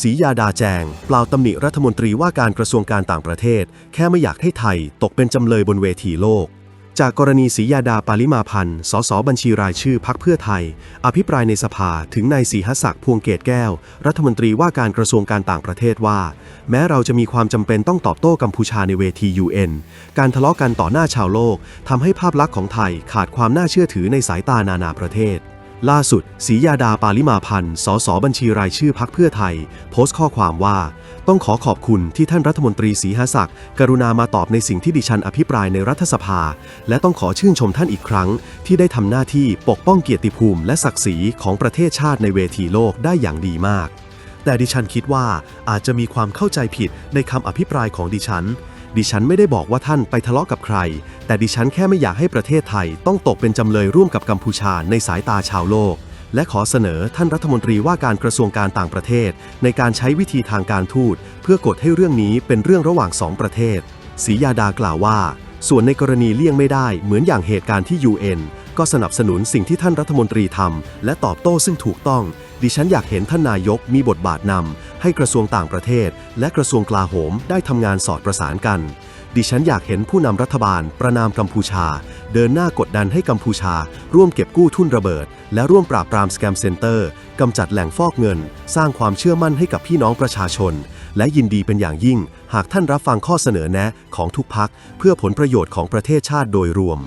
ศรียาดาแจง เปล่าตำหนิรัฐมนตรีว่าการกระทรวงการต่างประเทศ แค่ไม่อยากให้ไทยตกเป็นจำเลยบนเวทีโลก จากกรณีศรียาดาปาลิมาพันธ์สสบัญชีรายชื่อพักเพื่อไทย อภิปรายในสภาถึงนายศรีหศักดิ์พวงเกตแก้ว รัฐมนตรีว่าการกระทรวงการต่างประเทศว่า แม้เราจะมีความจำเป็นต้องตอบโต้กัมพูชาในเวที UN การทะเลาะกันต่อหน้าชาวโลกทำให้ภาพลักษณ์ของไทยขาดความน่าเชื่อถือในสายตานานาประเทศ ล่าสุดศรียาดาปาลิมาพันธ์ สสบัญชีรายชื่อพักเพื่อไทย โพสต์ข้อความว่า ต้องขอขอบคุณที่ท่านรัฐมนตรีศรีหศักดิ์กรุณามาตอบในสิ่งที่ดิฉันอภิปรายในรัฐสภา และต้องขอชื่นชมท่านอีกครั้ง ที่ได้ทำหน้าที่ปกป้องเกียรติภูมิและศักดิ์ศรีของประเทศชาติในเวทีโลกได้อย่างดีมาก แต่ดิฉันคิดว่าอาจจะมีความเข้าใจผิดในคำอภิปรายของดิฉัน ดิฉันไม่ได้บอกว่าท่านไปทะเลาะกับใคร แต่ดิฉันแค่ไม่อยากให้ประเทศไทย ต้องตกเป็นจำเลยร่วมกับกัมพูชาในสายตาชาวโลก และขอเสนอท่านรัฐมนตรีว่าการกระทรวงการต่างประเทศ ในการใช้วิธีทางการทูตเพื่อกดให้เรื่องนี้เป็นเรื่องระหว่างสองประเทศศรียาดากล่าวว่า ส่วนในกรณีเลี่ยงไม่ได้เหมือนอย่างเหตุการณ์ที่ UN ก็สนับสนุนสิ่งที่ท่านรัฐมนตรีทำและตอบโต้ซึ่งถูกต้อง ดิฉันอยากเห็นท่านนายกมีบทบาทนำให้กระทรวงต่างประเทศ และกระทรวงกลาโหมได้ทำงานสอดประสานกัน ดิฉันอยากเห็นผู้นำรัฐบาล ประนามกัมพูชา เดินหน้ากดดันให้กัมพูชา ร่วมเก็บกู้ทุนระเบิด และร่วมปราบปรามสแกมเซ็นเตอร์กำจัดแหล่งฟอกเงิน สร้างความเชื่อมั่นให้กับพี่น้องประชาชน และยินดีเป็นอย่างยิ่ง หากท่านรับฟังข้อเสนอแนะของทุกพักเพื่อผลประโยชน์ของประเทศชาติโดยรวม